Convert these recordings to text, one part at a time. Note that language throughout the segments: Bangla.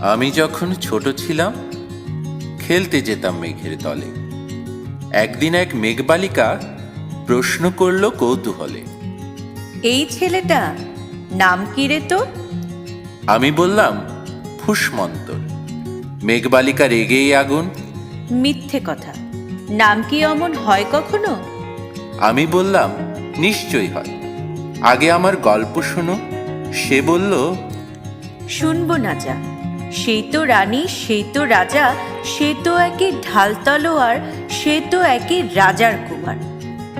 আমি যখন ছোট ছিলাম খেলতে যেতাম মেঘের তলে। একদিন এক মেঘবালিকা প্রশ্ন করল কৌতূহলে এই ছেলেটা নাম কি রে তো আমি বললাম ফুসমন্তর। মেঘবালিকা রেগেই আগুন। মিথ্যে কথা। নাম কি অমন হয় কখনো? আমি বললাম নিশ্চয়ই হয়। আগে আমার গল্প শোনো। সে বলল শুনব না যা। সেই তো রানী সেই তো রাজা সে তো একে ঢাল তলোয়ার সে তো একে রাজার কুমার।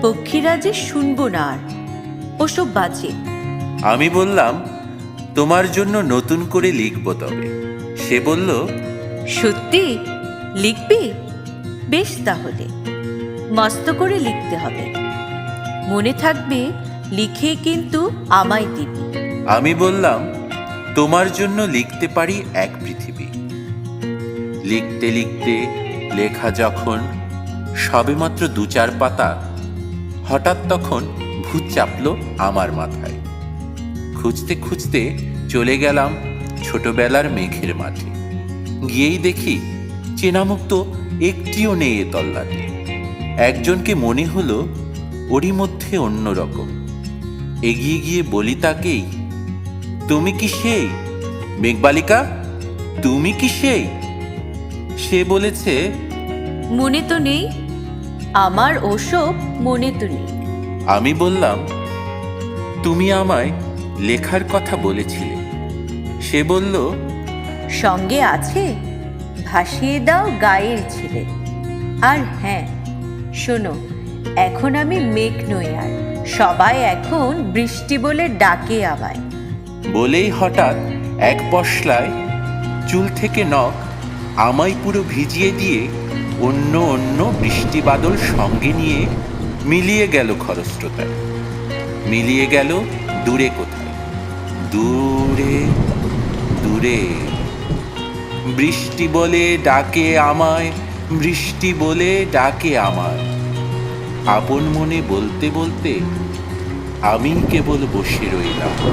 পক্ষীরাজে শুনব না আর। ওসব বাজে। আমি বললাম তোমার জন্য নতুন করে লিখব তবে। সে বলল সত্যি? লিখবি? বেশ তাহলে। মস্ত করে লিখতে হবে। মনে থাকবে লিখে কিন্তু আমায় দিবি। আমি বললাম তোমার জন্য লিখতে পারি এক পৃথিবী। লিখতে লিখতে লেখা যখন সবেমাত্র দু চার পাতা, হঠাৎ তখন ভূত চাপল আমার মাথায়। খুঁজতে খুঁজতে চলে গেলাম ছোটবেলার মেঘের মাঠে। গিয়েই দেখি চেনামুক্ত একটিও নেই এ তল্লাটে। একজনকে মনে হলো ওরই মধ্যে অন্যরকম। এগিয়ে গিয়ে বলি তাকেই তুমি কি সেই? মেঘবালিকা তুমি কি সেই? সে বলেছে মনে তো নেই আমার ওসব মনে তো নেই। আমি বললাম তুমি আমায় লেখার কথা বলেছিলে। সে বলল সঙ্গে আছে ভাসিয়ে দাও গায়ের ছেলে। আর হ্যাঁ শোনো এখন আমি মেঘ নই আর সবাই এখন বৃষ্টি বলে ডাকে আমায়। বলেই হঠাৎ এক পশলায় চুল থেকে নখ আমায় পুরো ভিজিয়ে দিয়ে অন্য অন্য বৃষ্টি বাদল সঙ্গে নিয়ে মিলিয়ে গেল খরস্রোতায়। মিলিয়ে গেল দূরে কোথায়? দূরে দূরে। বৃষ্টি বলে ডাকে আমায়, বৃষ্টি বলে ডাকে আমায়। আপন মনে বলতে বলতে আমি কেবল বসে রইলাম।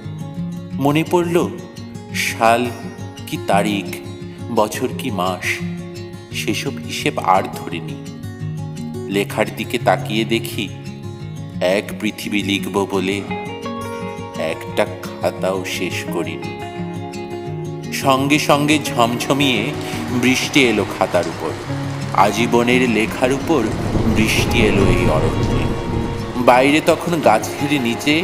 মনে পড়ল, সাল কি তারিখ, বছর কি মাস, সেসব হিসেব আর ধরিনি। লেখার দিকে তাকিয়ে দেখি, এক পৃথিবী লিখব বলে একটা খাতাও শেষ করিনি। সঙ্গে সঙ্গে ঝমঝমিয়ে বৃষ্টি এলো খাতার উপর। আজীবনের লেখার উপর বৃষ্টি এলো এই অরণ্যে। বাইরে তখন গাছের নিচে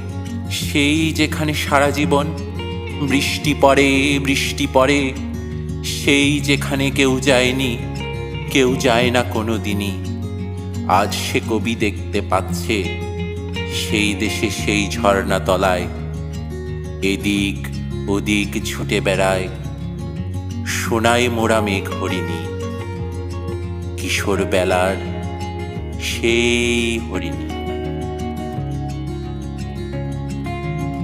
সেই যেখানে সারা জীবন বৃষ্টি পড়ে বৃষ্টি পড়ে, সেই যেখানে কেউ যায়নি, কেউ যায় না কোনো দিনই আজ সে কবি দেখতে পাচ্ছে, সেই দেশে সেই ঝর্ণা তলায়। এদিক ওদিক ছুটে বেড়ায়, সোনায় মোড়া মেঘ হরিণী। কিশোর বেলার সেই হরিণী।